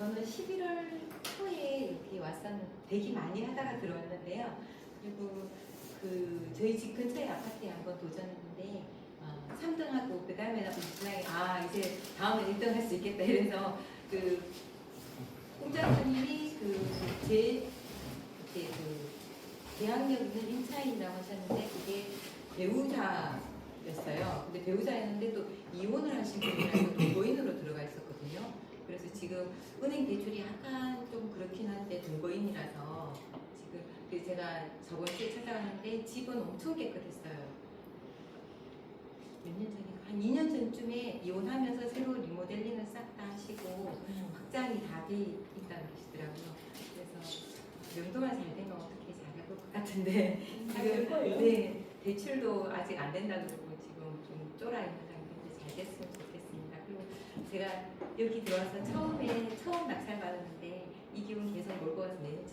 저는 11월 초에 여기 왔었는 대기 많이 하다가 들어왔는데요. 그리고 그 저희 집 근처에 아파트에 한번 도전했는데 어, 3등하고 그 다음에 신랑이 아 이제 다음에 1등 할 수 있겠다 이래서 그 공장장님이 그제 그때 그 대학역 있는 임차인이라고 하셨는데 그게 배우자였어요. 근데 배우자였는데 또 이혼을 하신 분이라서 동거인으로 들어가 있었거든요. 그래서 지금 은행 대출이 약간 좀 그렇긴 한데 동거인이라서 지금 그 제가 저번 주에 찾아갔는데 집은 엄청 깨끗했어요. 몇 년 전인가 한 2년 전쯤에 이혼하면서 새로 리모델링을 싹 다 하시고 확장이 다 돼 있다고 그러시더라고요. 그래서 명도만 잘 되면 어떻게 잘할 것 같은데 잘될 거예요. 네 대출도 아직 안 된다 그러고 지금 좀 쫄아 있는 상 제가 여기 들어와서 처음에 처음 낙찰 받았는데 이 기분 계속 몰고 와서 내년